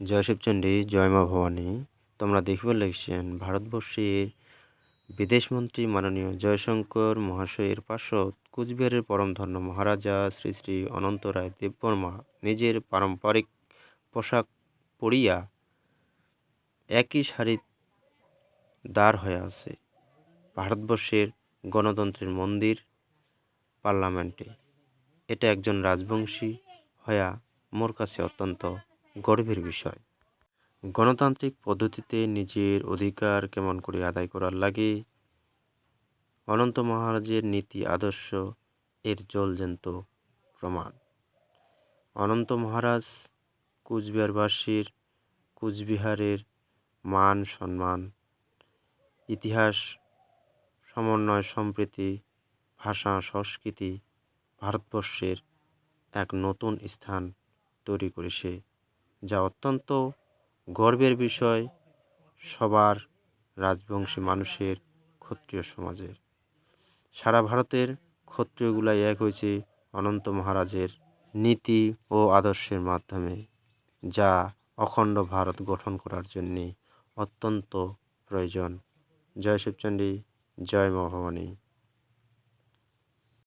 জয় শিবচণ্ডী জয় মা ভবানী। তোমরা দেখিবার লাগছেন ভারতবর্ষের বিদেশমন্ত্রী মাননীয় জয়শঙ্কর মহাশয়ের পার্শ্বদ কুচবিহারের পরমধন্য মহারাজা শ্রী শ্রী অনন্ত রায় দেববর্মা নিজের পারম্পরিক পোশাক পরিয়া একই শাড়ি দাঁড় হয়ে আছে। ভারতবর্ষের গণতন্ত্রের মন্দির পার্লামেন্টে। এটা একজন রাজবংশী হয়া মোর কাছে অত্যন্ত গর্বের বিষয়। গণতান্ত্রিক পদ্ধতিতে নিজের অধিকার কেমন করে আদায় করার লাগে? অনন্ত মহারাজের নীতি আদর্শ, এর জলজন্ত প্রমাণ। অনন্ত মহারাজ কুচবিহারবাসীর, কুচবিহারের মান সম্মান, ইতিহাস, সমন্বয় সম্প্রীতি, ভাষা, সংস্কৃতি, ভারতবর্ষের এক নতুন স্থান তৈরি করেছে। যা অত্যন্ত গর্বের বিষয় সবার রাজবংশী মানুষের ক্ষত্রিয় সমাজের। সারা ভারতের ক্ষত্রিয়গুলাই এক হয়েছে অনন্ত মহারাজের নীতি ও আদর্শের মাধ্যমে, যা অখণ্ড ভারত গঠন করার জন্যে অত্যন্ত প্রয়োজন। জয় শিবচণ্ডী জয় মা ভবানী